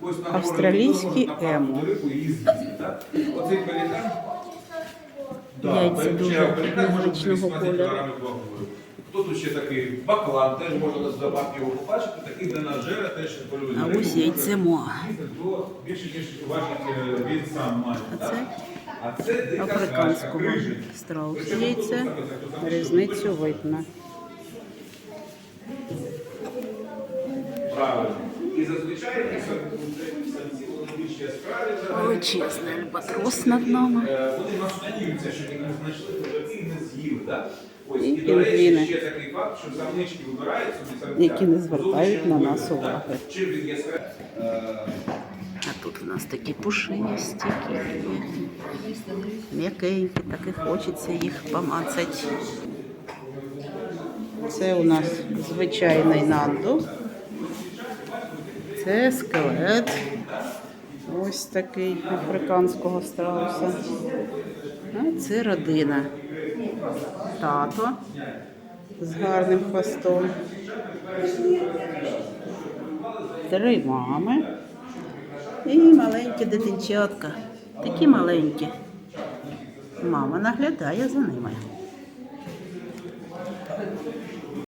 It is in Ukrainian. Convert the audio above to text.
можна емо. Оцей пелікан. Яйця дуже незвичного 18 кольору. Хто тут ще такий баклан, теж можна здавати його побачити, такий денажера теж полює. А ось яйцемо. То більше ніж важить е, він сам має. А це А це африканського тут яйце. Різницю видно. Правильно. Величезний альбатрос над нами. Е, Вони насміються, що їх знайшли, то їх не з'їли. Ось, І до речі, ще такий факт, що самнички вибирають собі самця. Які не звертають на нас уваги. Чим він яскравий? Е, А тут у нас такі пушисті, м'якенькі, так і хочеться їх помацати. Це у нас звичайний нанду. Це скелет. Ось такий африканського страуса. Це родина. Тато з гарним хвостом. Три мами. І маленькі дитинчатка. Такі маленькі. Мама наглядає за ними.